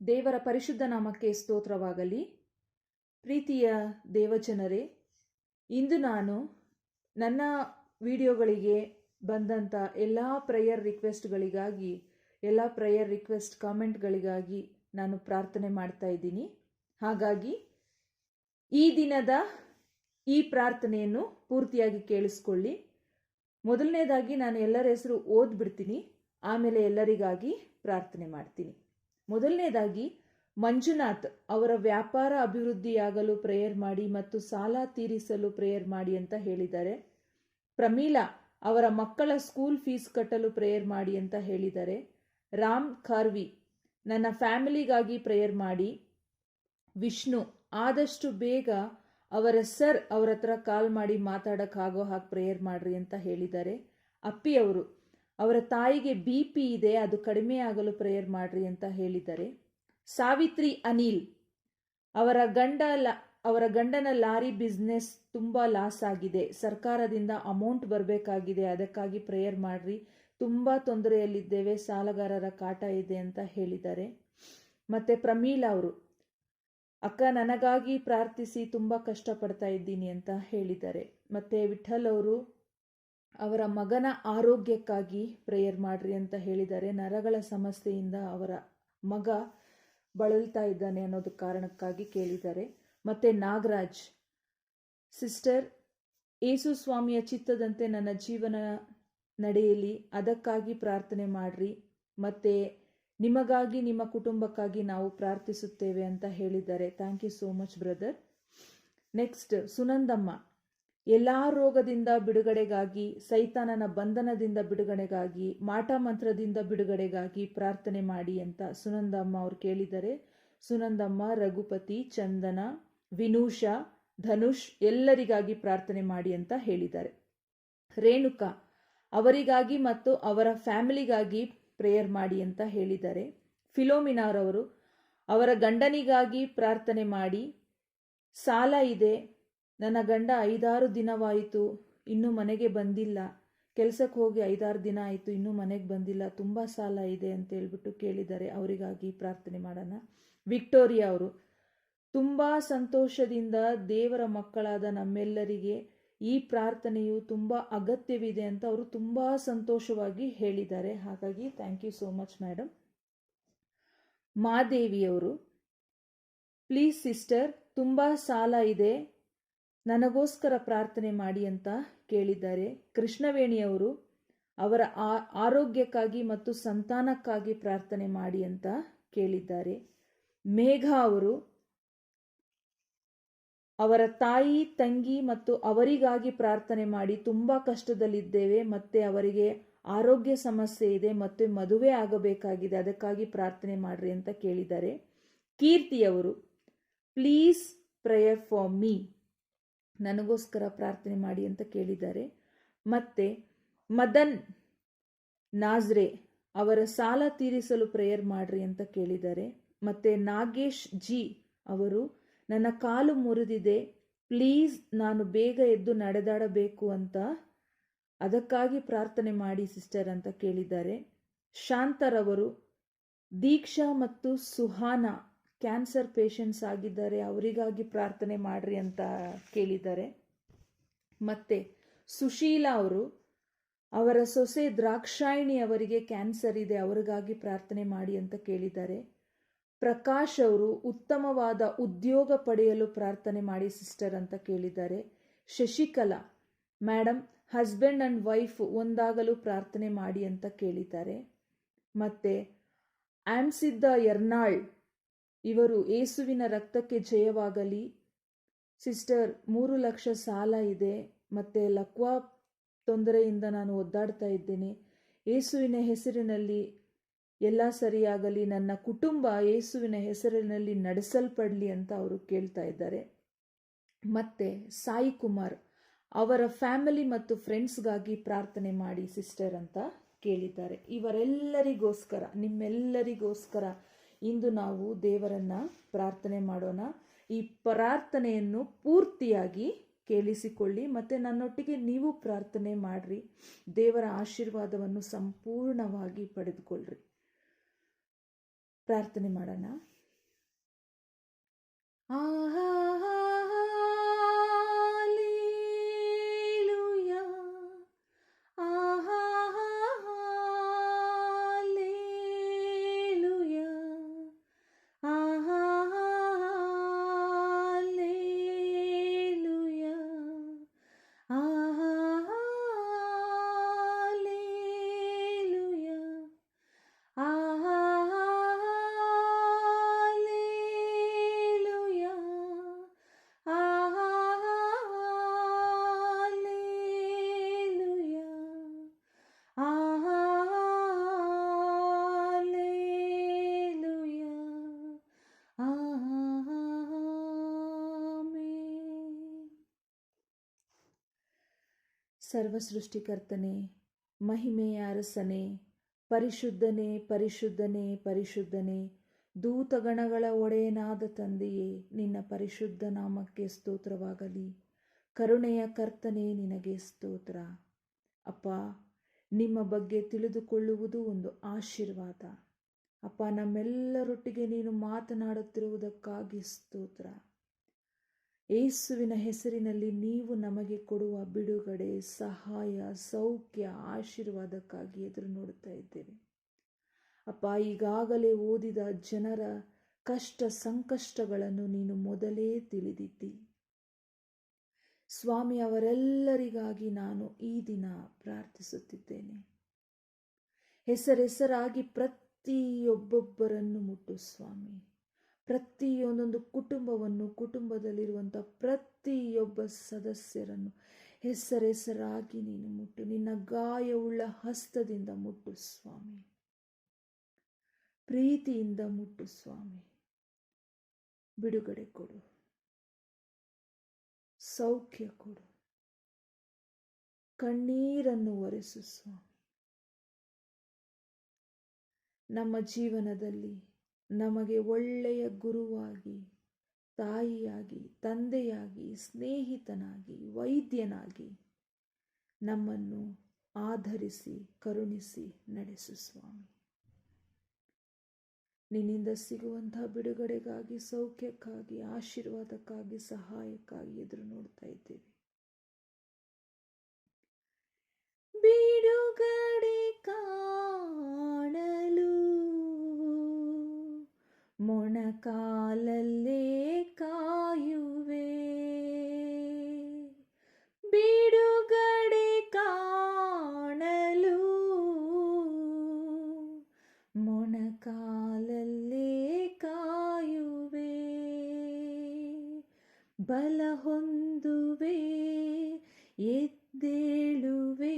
ದೇವರ ಪರಿಶುದ್ಧ ನಾಮಕ್ಕೆ ಸ್ತೋತ್ರವಾಗಲಿ. ಪ್ರೀತಿಯ ದೇವಜನರೇ, ಇಂದು ನಾನು ನನ್ನ ವಿಡಿಯೋಗಳಿಗೆ ಬಂದಂಥ ಎಲ್ಲ ಪ್ರೇಯರ್ ರಿಕ್ವೆಸ್ಟ್ಗಳಿಗಾಗಿ ಎಲ್ಲ ಪ್ರೇಯರ್ ರಿಕ್ವೆಸ್ಟ್ ಕಾಮೆಂಟ್ಗಳಿಗಾಗಿ ನಾನು ಪ್ರಾರ್ಥನೆ ಮಾಡ್ತಾ ಇದ್ದೀನಿ. ಹಾಗಾಗಿ ಈ ದಿನದ ಈ ಪ್ರಾರ್ಥನೆಯನ್ನು ಪೂರ್ತಿಯಾಗಿ ಕೇಳಿಸ್ಕೊಳ್ಳಿ. ಮೊದಲನೇದಾಗಿ ನಾನು ಎಲ್ಲರ ಹೆಸರು ಓದ್ಬಿಡ್ತೀನಿ. ಆಮೇಲೆ ಎಲ್ಲರಿಗಾಗಿ ಪ್ರಾರ್ಥನೆ ಮಾಡ್ತೀನಿ. ಮೊದಲನೇದಾಗಿ ಮಂಜುನಾಥ್ ಅವರ ವ್ಯಾಪಾರ ಅಭಿವೃದ್ಧಿಯಾಗಲು ಪ್ರೇಯರ್ ಮಾಡಿ ಮತ್ತು ಸಾಲ ತೀರಿಸಲು ಪ್ರೇಯರ್ ಮಾಡಿ ಅಂತ ಹೇಳಿದ್ದಾರೆ ಪ್ರಮೀಲಾ ಅವರ ಮಕ್ಕಳ ಸ್ಕೂಲ್ ಫೀಸ್ ಕಟ್ಟಲು ಪ್ರೇಯರ್ ಮಾಡಿ ಅಂತ ಹೇಳಿದ್ದಾರೆ ರಾಮ್ ಖಾರ್ವಿ ನನ್ನ ಫ್ಯಾಮಿಲಿಗಾಗಿ ಪ್ರೇಯರ್ ಮಾಡಿ, ವಿಷ್ಣು ಆದಷ್ಟು ಬೇಗ ಅವರ ಸರ್ ಅವರ ಹತ್ರ ಕಾಲ್ ಮಾಡಿ ಮಾತಾಡೋಕ್ಕಾಗೋ ಹಾಗೆ ಪ್ರೇಯರ್ ಮಾಡ್ರಿ ಅಂತ ಹೇಳಿದ್ದಾರೆ ಅಪ್ಪಿ ಅವರು ತಾಯಿಗೆ ಬಿ ಪಿ ಇದೆ, ಅದು ಕಡಿಮೆ ಆಗಲು ಪ್ರೇಯರ್ ಮಾಡ್ರಿ ಅಂತ ಹೇಳಿದ್ದಾರೆ ಸಾವಿತ್ರಿ, ಅನಿಲ್, ಅವರ ಗಂಡ ಲ- ಅವರ ಗಂಡನ ಲಾರಿ ಬಿಸ್ನೆಸ್ ತುಂಬ ಲಾಸ್ ಆಗಿದೆ. ಸರ್ಕಾರದಿಂದ ಅಮೌಂಟ್ ಬರಬೇಕಾಗಿದೆ. ಅದಕ್ಕಾಗಿ ಪ್ರೇಯರ್ ಮಾಡ್ರಿ. ತುಂಬ ತೊಂದರೆಯಲ್ಲಿದ್ದೇವೆ. ಸಾಲಗಾರರ ಕಾಟ ಇದೆ ಅಂತ ಹೇಳಿದ್ದಾರೆ ಮತ್ತೆ ಪ್ರಮೀಳಾ ಅವರು, ಅಕ್ಕ, ನನಗಾಗಿ ಪ್ರಾರ್ಥಿಸಿ, ತುಂಬ ಕಷ್ಟಪಡ್ತಾ ಇದ್ದೀನಿ ಅಂತ ಹೇಳಿದ್ದಾರೆ ಮತ್ತೆ ವಿಠಲ್ ಅವರು ಅವರ ಮಗನ ಆರೋಗ್ಯಕ್ಕಾಗಿ ಪ್ರೇಯರ್ ಮಾಡ್ರಿ ಅಂತ ಹೇಳಿದ್ದಾರೆ. ನರಗಳ ಸಮಸ್ಯೆಯಿಂದ ಅವರ ಮಗ ಬಳಲ್ತಾ ಇದ್ದಾನೆ ಅನ್ನೋದು ಕಾರಣಕ್ಕಾಗಿ ಕೇಳಿದ್ದಾರೆ. ಮತ್ತೆ ನಾಗರಾಜ್ ಸಿಸ್ಟರ್ ಏಸು ಸ್ವಾಮಿಯ ಚಿತ್ತದಂತೆ ನನ್ನ ಜೀವನ ನಡೆಯಲಿ, ಅದಕ್ಕಾಗಿ ಪ್ರಾರ್ಥನೆ ಮಾಡ್ರಿ. ಮತ್ತೆ ನಿಮಗಾಗಿ, ನಿಮ್ಮ ಕುಟುಂಬಕ್ಕಾಗಿ ನಾವು ಪ್ರಾರ್ಥಿಸುತ್ತೇವೆ ಅಂತ ಹೇಳಿದ್ದಾರೆ. Thank you so much brother next Sunandamma ಎಲ್ಲ ರೋಗದಿಂದ ಬಿಡುಗಡೆಗಾಗಿ, ಸೈತಾನನ ಬಂಧನದಿಂದ ಬಿಡುಗಡೆಗಾಗಿ, ಮಾಟ ಮಂತ್ರದಿಂದ ಬಿಡುಗಡೆಗಾಗಿ ಪ್ರಾರ್ಥನೆ ಮಾಡಿ ಅಂತ ಸುನಂದಮ್ಮ ಅವ್ರು ಕೇಳಿದ್ದಾರೆ. ಸುನಂದಮ್ಮ, ರಘುಪತಿ, ಚಂದನ, ವಿನೂಷ, ಧನುಷ್ ಎಲ್ಲರಿಗಾಗಿ ಪ್ರಾರ್ಥನೆ ಮಾಡಿ ಅಂತ ಹೇಳಿದ್ದಾರೆ. ರೇಣುಕಾ, ಅವರಿಗಾಗಿ ಮತ್ತು ಅವರ ಫ್ಯಾಮಿಲಿಗಾಗಿ ಪ್ರೇಯರ್ ಮಾಡಿ ಅಂತ ಹೇಳಿದ್ದಾರೆ. ಫಿಲೋಮಿನಾರವರು ಅವರ ಗಂಡನಿಗಾಗಿ ಪ್ರಾರ್ಥನೆ ಮಾಡಿ, ಸಾಲ ಇದೆ ನನ್ನ ಗಂಡ ಐದಾರು ದಿನವಾಯಿತು, ಇನ್ನೂ ಮನೆಗೆ ಬಂದಿಲ್ಲ. ಕೆಲಸಕ್ಕೆ ಹೋಗಿ ಐದಾರು ದಿನ ಆಯಿತು, ಇನ್ನೂ ಮನೆಗೆ ಬಂದಿಲ್ಲ. ತುಂಬ ಸಾಲ ಇದೆ ಅಂತ ಹೇಳ್ಬಿಟ್ಟು ಕೇಳಿದ್ದಾರೆ ಅವರಿಗಾಗಿ ಪ್ರಾರ್ಥನೆ ಮಾಡೋಣ. ವಿಕ್ಟೋರಿಯಾ ಅವರು, ತುಂಬ ಸಂತೋಷದಿಂದ ದೇವರ ಮಕ್ಕಳಾದ ನಮ್ಮೆಲ್ಲರಿಗೆ ಈ ಪ್ರಾರ್ಥನೆಯು ತುಂಬ ಅಗತ್ಯವಿದೆ ಅಂತ ಅವರು ತುಂಬ ಸಂತೋಷವಾಗಿ ಹೇಳಿದ್ದಾರೆ. ಹಾಗಾಗಿ thank you so much madam ಮಾದೇವಿಯವರು please sister ತುಂಬ ಸಾಲ ಇದೆ. ನನಗೋಸ್ಕರ ಪ್ರಾರ್ಥನೆ ಮಾಡಿ ಅಂತ ಕೇಳಿದ್ದಾರೆ. ಕೃಷ್ಣವೇಣಿಯವರು ಅವರ ಆರೋಗ್ಯಕ್ಕಾಗಿ ಮತ್ತು ಸಂತಾನಕ್ಕಾಗಿ ಪ್ರಾರ್ಥನೆ ಮಾಡಿ ಅಂತ ಕೇಳಿದ್ದಾರೆ. ಮೇಘ ಅವರು, ಅವರ ತಾಯಿ, ತಂಗಿ ಮತ್ತು ಅವರಿಗಾಗಿ ಪ್ರಾರ್ಥನೆ ಮಾಡಿ, ತುಂಬ ಕಷ್ಟದಲ್ಲಿದ್ದೇವೆ, ಮತ್ತೆ ಅವರಿಗೆ ಆರೋಗ್ಯ ಸಮಸ್ಯೆ ಇದೆ, ಮತ್ತೆ ಮದುವೆ ಆಗಬೇಕಾಗಿದೆ, ಅದಕ್ಕಾಗಿ ಪ್ರಾರ್ಥನೆ ಮಾಡ್ರಿ ಅಂತ ಕೇಳಿದ್ದಾರೆ. ಕೀರ್ತಿಯವರು, ಪ್ಲೀಸ್ ಪ್ರೇಯರ್ ಫಾರ್ ಮೀ. ನನಗೋಸ್ಕರ ಪ್ರಾರ್ಥನೆ ಮಾಡಿ ಅಂತ ಕೇಳಿದ್ದಾರೆ. ಮತ್ತೆ ಮದನ್ ನಾಜ್ರೆ ಅವರ ಸಾಲ ತೀರಿಸಲು ಪ್ರೇಯರ್ ಮಾಡ್ರಿ ಅಂತ ಕೇಳಿದ್ದಾರೆ. ಮತ್ತೆ ನಾಗೇಶ್ ಜಿ ಅವರು, ನನ್ನ ಕಾಲು ಮುರಿದಿದೆ, ಪ್ಲೀಸ್ ನಾನು ಬೇಗ ಎದ್ದು ನಡೆದಾಡಬೇಕು ಅಂತ ಅದಕ್ಕಾಗಿ ಪ್ರಾರ್ಥನೆ ಮಾಡಿ ಸಿಸ್ಟರ್ ಅಂತ ಕೇಳಿದ್ದಾರೆ. ಶಾಂತರವರು ದೀಕ್ಷಾ ಮತ್ತು ಸುಹಾನ ಕ್ಯಾನ್ಸರ್ ಪೇಷಂಟ್ಸ್ ಆಗಿದ್ದಾರೆ, ಅವರಿಗಾಗಿ ಪ್ರಾರ್ಥನೆ ಮಾಡ್ರಿ ಅಂತ ಕೇಳಿದ್ದಾರೆ. ಮತ್ತೆ ಸುಶೀಲಾ ಅವರು, ಅವರ ಸೊಸೆ ದ್ರಾಕ್ಷಾಯಿಣಿ ಅವರಿಗೆ ಕ್ಯಾನ್ಸರ್ ಇದೆ, ಅವರಿಗಾಗಿ ಪ್ರಾರ್ಥನೆ ಮಾಡಿ ಅಂತ ಕೇಳಿದ್ದಾರೆ. ಪ್ರಕಾಶ್ ಅವರು, ಉತ್ತಮವಾದ ಉದ್ಯೋಗ ಪಡೆಯಲು ಪ್ರಾರ್ಥನೆ ಮಾಡಿ ಸಿಸ್ಟರ್ ಅಂತ ಕೇಳಿದ್ದಾರೆ. Shashikala madam husband and wife ಒಂದಾಗಲು ಪ್ರಾರ್ಥನೆ ಮಾಡಿ ಅಂತ ಕೇಳಿದ್ದಾರೆ. ಮತ್ತೆ ಆಮ್ಸಿದ್ದ ಎರ್ನಾಳ್ ಇವರು ಏಸುವಿನ ರಕ್ತಕ್ಕೆ ಜಯವಾಗಲಿ. ಸಿಸ್ಟರ್, ಮೂರು ಲಕ್ಷ ಸಾಲ ಇದೆ. ಮತ್ತು ಲಕ್ವಾ ತೊಂದರೆಯಿಂದ ನಾನು ಒದ್ದಾಡ್ತಾ ಇದ್ದೇನೆ. ಏಸುವಿನ ಹೆಸರಿನಲ್ಲಿ ಎಲ್ಲ ಸರಿಯಾಗಲಿ. ನನ್ನ ಕುಟುಂಬ ಏಸುವಿನ ಹೆಸರಿನಲ್ಲಿ ನಡೆಸಲ್ಪಡಲಿ ಅಂತ ಅವರು ಕೇಳ್ತಾ ಇದ್ದಾರೆ. ಮತ್ತೆ ಸಾಯಿ ಕುಮಾರ್, ಅವರ ಫ್ಯಾಮಿಲಿ ಮತ್ತು ಫ್ರೆಂಡ್ಸ್ಗಾಗಿ ಪ್ರಾರ್ಥನೆ ಮಾಡಿ ಸಿಸ್ಟರ್ ಅಂತ ಕೇಳಿದ್ದಾರೆ. ಇವರೆಲ್ಲರಿಗೋಸ್ಕರ, ನಿಮ್ಮೆಲ್ಲರಿಗೋಸ್ಕರ ಇಂದು ನಾವು ದೇವರನ್ನ ಪ್ರಾರ್ಥನೆ ಮಾಡೋಣ. ಈ ಪ್ರಾರ್ಥನೆಯನ್ನು ಪೂರ್ತಿಯಾಗಿ ಕೇಳಿಸಿಕೊಳ್ಳಿ, ಮತ್ತು ನನ್ನೊಟ್ಟಿಗೆ ನೀವು ಪ್ರಾರ್ಥನೆ ಮಾಡ್ರಿ. ದೇವರ ಆಶೀರ್ವಾದವನ್ನು ಸಂಪೂರ್ಣವಾಗಿ ಪಡೆದುಕೊಳ್ಳ್ರಿ ಪ್ರಾರ್ಥನೆ ಮಾಡೋಣ. ಆಹಾಲೇಲೂಯಾ. ಸರ್ವಸೃಷ್ಟಿಕರ್ತನೆ, ಮಹಿಮೆಯ ಅರಸನೆ, ಪರಿಶುದ್ಧನೇ ಪರಿಶುದ್ಧನೇ ಪರಿಶುದ್ಧನೇ, ದೂತಗಣಗಳ ಒಡೆಯನಾದ ತಂದೆಯೇ, ನಿನ್ನ ಪರಿಶುದ್ಧ ನಾಮಕ್ಕೆ ಸ್ತೋತ್ರವಾಗಲಿ. ಕರುಣೆಯ ಕರ್ತನೆ, ನಿನಗೆ ಸ್ತೋತ್ರ. ಅಪ್ಪ, ನಿಮ್ಮ ಬಗ್ಗೆ ತಿಳಿದುಕೊಳ್ಳುವುದು ಒಂದು ಆಶೀರ್ವಾದ. ಅಪ್ಪ, ನಮ್ಮೆಲ್ಲರೊಟ್ಟಿಗೆ ನೀನು ಮಾತನಾಡುತ್ತಿರುವುದಕ್ಕಾಗಿ ಸ್ತೋತ್ರ. ಯೇಸುವಿನ ಹೆಸರಿನಲ್ಲಿ ನೀವು ನಮಗೆ ಕೊಡುವ ಬಿಡುಗಡೆ, ಸಹಾಯ, ಸೌಖ್ಯ, ಆಶೀರ್ವಾದಕ್ಕಾಗಿ ಎದುರು ನೋಡುತ್ತಾ ಇದ್ದೇವೆ. ಅಪ್ಪ, ಈಗಾಗಲೇ ಓದಿದ ಜನರ ಕಷ್ಟ ಸಂಕಷ್ಟಗಳನ್ನು ನೀನು ಮೊದಲೇ ತಿಳಿದಿದ್ದಿ. ಸ್ವಾಮಿ, ಅವರೆಲ್ಲರಿಗಾಗಿ ನಾನು ಈ ದಿನ ಪ್ರಾರ್ಥಿಸುತ್ತಿದ್ದೇನೆ. ಹೆಸರೆಸರಾಗಿ ಪ್ರತಿಯೊಬ್ಬೊಬ್ಬರನ್ನು ಮುಟ್ಟು ಸ್ವಾಮಿ. ಪ್ರತಿಯೊಂದೊಂದು ಕುಟುಂಬವನ್ನು, ಕುಟುಂಬದಲ್ಲಿರುವಂಥ ಪ್ರತಿಯೊಬ್ಬ ಸದಸ್ಯರನ್ನು ಹೆಸರೆಸರಾಗಿ ನೀನು ಮುಟ್ಟು. ನಿನ್ನ ಗಾಯವುಳ್ಳ ಹಸ್ತದಿಂದ ಮುಟ್ಟು, ಸ್ವಾಮಿ. ಪ್ರೀತಿಯಿಂದ ಮುಟ್ಟು, ಸ್ವಾಮಿ. ಬಿಡುಗಡೆ ಕೊಡು. ಸೌಖ್ಯ ಕೊಡು. ಕಣ್ಣೀರನ್ನು ಒರೆಸು, ಸ್ವಾಮಿ. ನಮ್ಮ ಜೀವನದಲ್ಲಿ ನಮಗೆ ಒಳ್ಳೆಯ ಗುರುವಾಗಿ, ತಾಯಿಯಾಗಿ, ತಂದೆಯಾಗಿ, ಸ್ನೇಹಿತನಾಗಿ, ವೈದ್ಯನಾಗಿ ನಮ್ಮನ್ನು ಆಧರಿಸಿ, ಕರುಣಿಸಿ ನಡೆಸು ಸ್ವಾಮಿ. ನಿನ್ನಿಂದ ಸಿಗುವಂತಹ ಬಿಡುಗಡೆಗಾಗಿ, ಸೌಖ್ಯಕ್ಕಾಗಿ, ಆಶೀರ್ವಾದಕ್ಕಾಗಿ, ಸಹಾಯಕ್ಕಾಗಿ ಎದುರು ನೋಡ್ತಾ ಇದ್ದೇವೆ. ಮೊಣಕಾಲಲ್ಲೇ ಕಾಯುವೆ. ಬಿಡುಗಡೆ ಕಾಣಲು ಮೊಣಕಾಲಲ್ಲೇ ಕಾಯುವೆ. ಬಲ ಹೊಂದುವೆ ಎದ್ದೇಳುವೆ.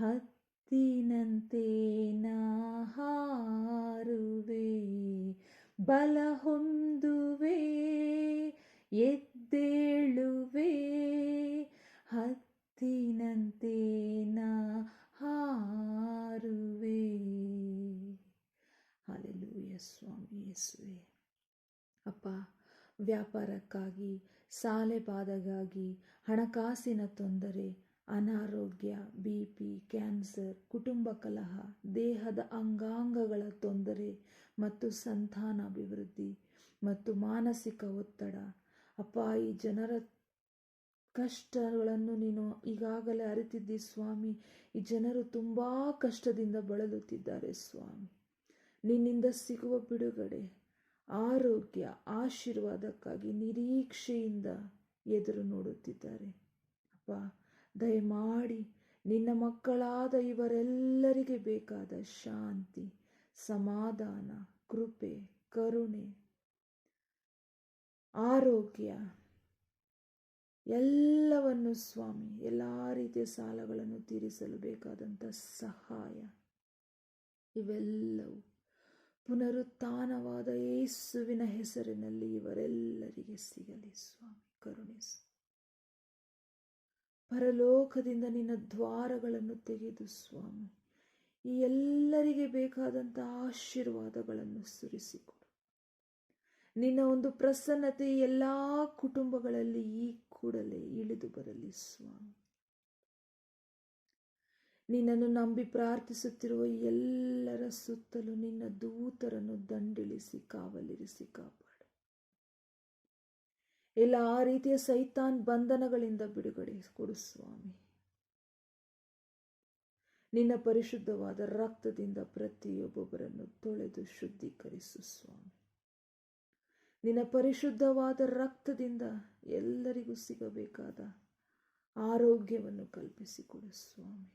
ಹತ್ತಿನಂತೆ ನಾ ಹಾರುವೆ. ಬಲ ಹೊಂದುವೆ ಎದ್ದೇಳುವೆ ಹತ್ತಿನಂತೆ ನಾ ಹಾರುವೆ. ಹಾಲೆಲೂಯ ಸ್ವಾಮಿ ಯೇಸುವೆ. ಅಪ್ಪ ವ್ಯಾಪಾರಕ್ಕಾಗಿ ಸಾಲೆಬಾಧಗಾಗಿ ಹಣಕಾಸಿನ ತೊಂದರೆ ಅನಾರೋಗ್ಯ, ಬಿ ಪಿ, ಕ್ಯಾನ್ಸರ್, ಕುಟುಂಬ ಕಲಹ, ದೇಹದ ಅಂಗಾಂಗಗಳ ತೊಂದರೆ ಮತ್ತು ಸಂತಾನಾಭಿವೃದ್ಧಿ ಮತ್ತು ಮಾನಸಿಕ ಒತ್ತಡ. ಅಪ್ಪ ಈ ಜನರ ಕಷ್ಟಗಳನ್ನು ನೀನು ಈಗಾಗಲೇ ಅರಿತಿದ್ದಿ ಸ್ವಾಮಿ. ಈ ಜನರು ತುಂಬ ಕಷ್ಟದಿಂದ ಬಳಲುತ್ತಿದ್ದಾರೆ ಸ್ವಾಮಿ. ನಿನ್ನಿಂದ ಸಿಗುವ ಬಿಡುಗಡೆ, ಆರೋಗ್ಯ, ಆಶೀರ್ವಾದಕ್ಕಾಗಿ ನಿರೀಕ್ಷೆಯಿಂದ ಎದುರು ನೋಡುತ್ತಿದ್ದಾರೆ. ಅಪ್ಪ ದಯಮಾಡಿ ನಿನ್ನ ಮಕ್ಕಳಾದ ಇವರೆಲ್ಲರಿಗೆ ಬೇಕಾದ ಶಾಂತಿ, ಸಮಾಧಾನ, ಕೃಪೆ, ಕರುಣೆ, ಆರೋಗ್ಯ. ಎಲ್ಲವನ್ನು ಸ್ವಾಮಿ, ಎಲ್ಲ ರೀತಿಯ ಸಾಲಗಳನ್ನು ತೀರಿಸಲು ಬೇಕಾದಂಥ ಸಹಾಯ. ಇವೆಲ್ಲವೂ ಪುನರುತ್ಥಾನವಾದ ಯೇಸುವಿನ ಹೆಸರಿನಲ್ಲಿ ಇವರೆಲ್ಲರಿಗೆ ಸಿಗಲಿ ಸ್ವಾಮಿ ಕರುಣಿಸು ಪರಲೋಕದಿಂದ ನಿನ್ನ ದ್ವಾರಗಳನ್ನು ತೆಗೆದು ಸ್ವಾಮಿ. ಈ ಎಲ್ಲರಿಗೆ ಬೇಕಾದಂಥ ಆಶೀರ್ವಾದಗಳನ್ನು ಸುರಿಸಿಕೊಡು. ನಿನ್ನ ಒಂದು ಪ್ರಸನ್ನತೆ ಎಲ್ಲ ಕುಟುಂಬಗಳಲ್ಲಿ ಈ ಕೂಡಲೇ ಇಳಿದು ಬರಲಿ ಸ್ವಾಮಿ. ನಿನ್ನನ್ನು ನಂಬಿ ಪ್ರಾರ್ಥಿಸುತ್ತಿರುವ ಎಲ್ಲರ ಸುತ್ತಲೂ ನಿನ್ನ ದೂತರನ್ನು ದಂಡಿಳಿಸಿ, ಕಾವಲಿರಿಸಿ, ಕಾಪಾಡು. ಎಲ್ಲ ಆ ರೀತಿಯ ಸೈತಾನ್ ಬಂಧನಗಳಿಂದ ಬಿಡುಗಡೆ ಕೊಡು ಸ್ವಾಮಿ. ನಿನ್ನ ಪರಿಶುದ್ಧವಾದ ರಕ್ತದಿಂದ ಪ್ರತಿಯೊಬ್ಬೊಬ್ಬರನ್ನು ತೊಳೆದು ಶುದ್ಧೀಕರಿಸು ಸ್ವಾಮಿ. ನಿನ್ನ ಪರಿಶುದ್ಧವಾದ ರಕ್ತದಿಂದ ಎಲ್ಲರಿಗೂ ಸಿಗಬೇಕಾದ ಆರೋಗ್ಯವನ್ನು ಕಲ್ಪಿಸಿಕೊಡು ಸ್ವಾಮಿ.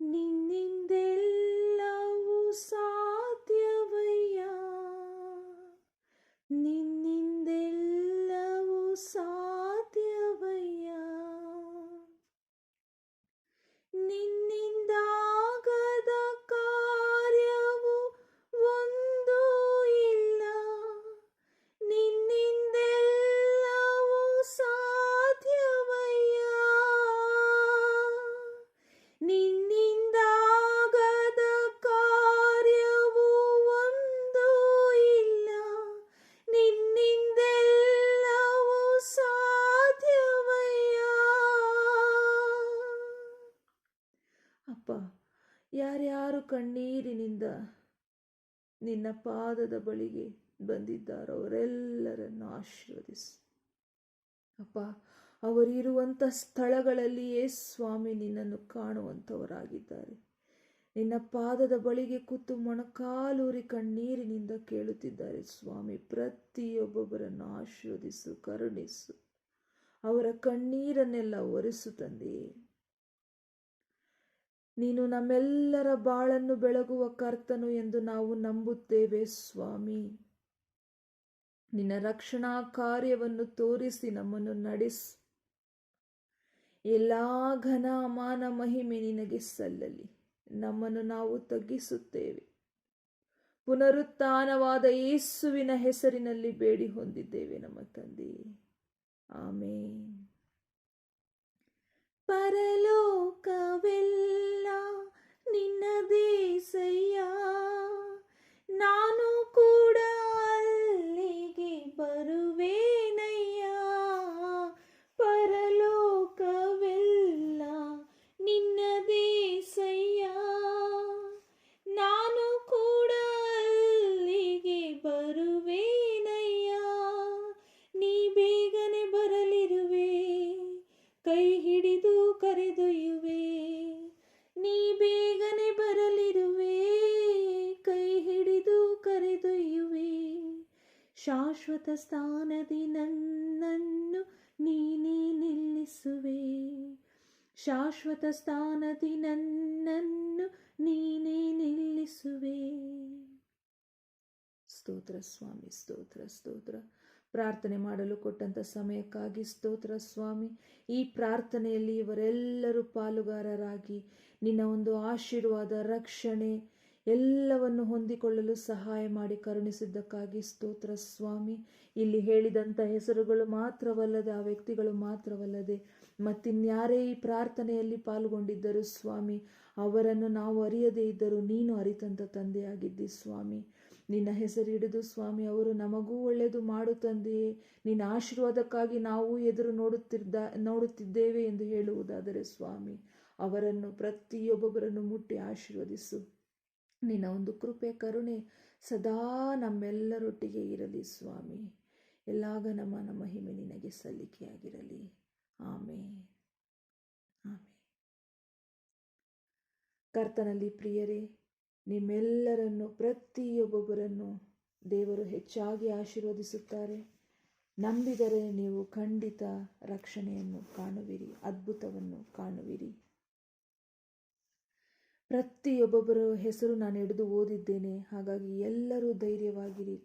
ನಿನ್ನಿಂದೆಲ್ಲವೂ ಸಾಧ್ಯವಯ್ಯ. ನಿನ್ನಿಂದೆಲ್ಲವೂ ಅಪ್ಪ, ಯಾರ್ಯಾರು ಕಣ್ಣೀರಿನಿಂದ ನಿನ್ನ ಪಾದದ ಬಳಿಗೆ ಬಂದಿದ್ದಾರೋ ಅವರೆಲ್ಲರನ್ನು ಆಶೀರ್ವದಿಸು. ಅಪ್ಪ, ಅವರಿರುವಂಥ ಸ್ಥಳಗಳಲ್ಲಿಯೇ ಸ್ವಾಮಿ ನಿನ್ನನ್ನು ಕಾಣುವಂಥವರಾಗಿದ್ದಾರೆ. ನಿನ್ನ ಪಾದದ ಬಳಿಗೆ ಕೂತು ಮೊಣಕಾಲೂರಿ ಕಣ್ಣೀರಿನಿಂದ ಕೇಳುತ್ತಿದ್ದಾರೆ ಸ್ವಾಮಿ. ಪ್ರತಿಯೊಬ್ಬೊಬ್ಬರನ್ನು ಆಶೀರ್ವದಿಸು, ಕರುಣಿಸು. ಅವರ ಕಣ್ಣೀರನ್ನೆಲ್ಲ ಒರೆಸು ತಂದೆಯೇ. ನೀನು ನಮ್ಮೆಲ್ಲರ ಬಾಳನ್ನು ಬೆಳಗುವ ಕರ್ತನು ಎಂದು ನಾವು ನಂಬುತ್ತೇವೆ, ಸ್ವಾಮಿ. ನಿನ್ನ ರಕ್ಷಣಾ ಕಾರ್ಯವನ್ನು ತೋರಿಸಿ ನಮ್ಮನ್ನು ನಡೆಸು. ಎಲ್ಲ ಘನ ಮಾನ ಮಹಿಮೆ ನಿನಗೆ ಸಲ್ಲಲಿ. ನಮ್ಮನ್ನು ನಾವು ತಗ್ಗಿಸುತ್ತೇವೆ. ಪುನರುತ್ಥಾನವಾದ ಯೇಸುವಿನ ಹೆಸರಿನಲ್ಲಿ ಬೇಡಿ ಹೊಂದಿದ್ದೇವೆ ನಮ್ಮ ತಂದೆ. ಆಮೇನ್. ಪರಲೋಕವೆಲ್ಲ ನಿನ್ನದೇಸಯ್ಯ ನಾನು ಕೂಡ ಅಲ್ಲಿಗೆ ಬರುವೇನಯ್ಯ ಶಾಶ್ವತ ಸ್ಥಾನದಿ ನನ್ನನ್ನು ನೀನೇ ನಿಲ್ಲಿಸುವೆ. ಶಾಶ್ವತ ಸ್ಥಾನದಿ ನನ್ನನ್ನು ನೀನೇ ನಿಲ್ಲಿಸುವೆ. ಸ್ತೋತ್ರ ಸ್ವಾಮಿ, ಸ್ತೋತ್ರ ಸ್ತೋತ್ರ. ಪ್ರಾರ್ಥನೆ ಮಾಡಲು ಕೊಟ್ಟಂಥ ಸಮಯಕ್ಕಾಗಿ ಸ್ತೋತ್ರ ಸ್ವಾಮಿ. ಈ ಪ್ರಾರ್ಥನೆಯಲ್ಲಿ ಇವರೆಲ್ಲರೂ ಪಾಲುಗಾರರಾಗಿ ನಿನ್ನ ಒಂದು ಆಶೀರ್ವಾದ, ರಕ್ಷಣೆ ಎಲ್ಲವನ್ನು ಹೊಂದಿಕೊಳ್ಳಲು ಸಹಾಯ ಮಾಡಿ ಕರುಣಿಸಿದ್ದಕ್ಕಾಗಿ ಸ್ತೋತ್ರ, ಸ್ವಾಮಿ. ಇಲ್ಲಿ ಹೇಳಿದಂಥ ಹೆಸರುಗಳು ಮಾತ್ರವಲ್ಲದೆ, ಆ ವ್ಯಕ್ತಿಗಳು ಮಾತ್ರವಲ್ಲದೆ ಮತ್ತಿನ್ಯಾರೇ ಈ ಪ್ರಾರ್ಥನೆಯಲ್ಲಿ ಪಾಲ್ಗೊಂಡಿದ್ದರು ಸ್ವಾಮಿ. ಅವರನ್ನು ನಾವು ಅರಿಯದೇ ಇದ್ದರೂ ನೀನು ಅರಿತಂತ ತಂದೆಯಾಗಿದ್ದಿ ಸ್ವಾಮಿ. ನಿನ್ನ ಹೆಸರು ಹಿಡಿದು ಸ್ವಾಮಿ, ಅವರು ನಮಗೂ ಒಳ್ಳೆಯದು ಮಾಡು ತಂದೆಯೇ ನಿನ್ನ ಆಶೀರ್ವಾದಕ್ಕಾಗಿ ನಾವು ಎದುರು ನೋಡುತ್ತಿದ್ದ, ನೋಡುತ್ತಿದ್ದೇವೆ ಎಂದು ಹೇಳುವುದಾದರೆ ಸ್ವಾಮಿ, ಅವರನ್ನು ಪ್ರತಿಯೊಬ್ಬೊಬ್ಬರನ್ನು ಮುಟ್ಟಿ ಆಶೀರ್ವದಿಸು. ನಿನ್ನ ಒಂದು ಕೃಪೆ, ಕರುಣೆ ಸದಾ ನಮ್ಮೆಲ್ಲರೊಟ್ಟಿಗೆ ಇರಲಿ ಸ್ವಾಮಿ. ಎಲ್ಲಾಗ ನಮ್ಮ ಮಹಿಮೆ ನಿನಗೆ ಸಲ್ಲಿಕೆಯಾಗಿರಲಿ. ಆಮೇ ಆಮೇ ಕರ್ತನಲ್ಲಿ ಪ್ರಿಯರೇ, ನಿಮ್ಮೆಲ್ಲರನ್ನು, ಪ್ರತಿಯೊಬ್ಬೊಬ್ಬರನ್ನು ದೇವರು ಹೆಚ್ಚಾಗಿ ಆಶೀರ್ವದಿಸುತ್ತಾರೆ. ನಂಬಿದರೆ ನೀವು ಖಂಡಿತ ರಕ್ಷಣೆಯನ್ನು ಕಾಣುವಿರಿ, ಅದ್ಭುತವನ್ನು ಕಾಣುವಿರಿ. ಪ್ರತಿಯೊಬ್ಬೊಬ್ಬರ ಹೆಸರು ನಾನು ಹಿಡಿದು ಓದಿದ್ದೇನೆ. ಹಾಗಾಗಿ ಎಲ್ಲರೂ ಧೈರ್ಯವಾಗಿರಿ.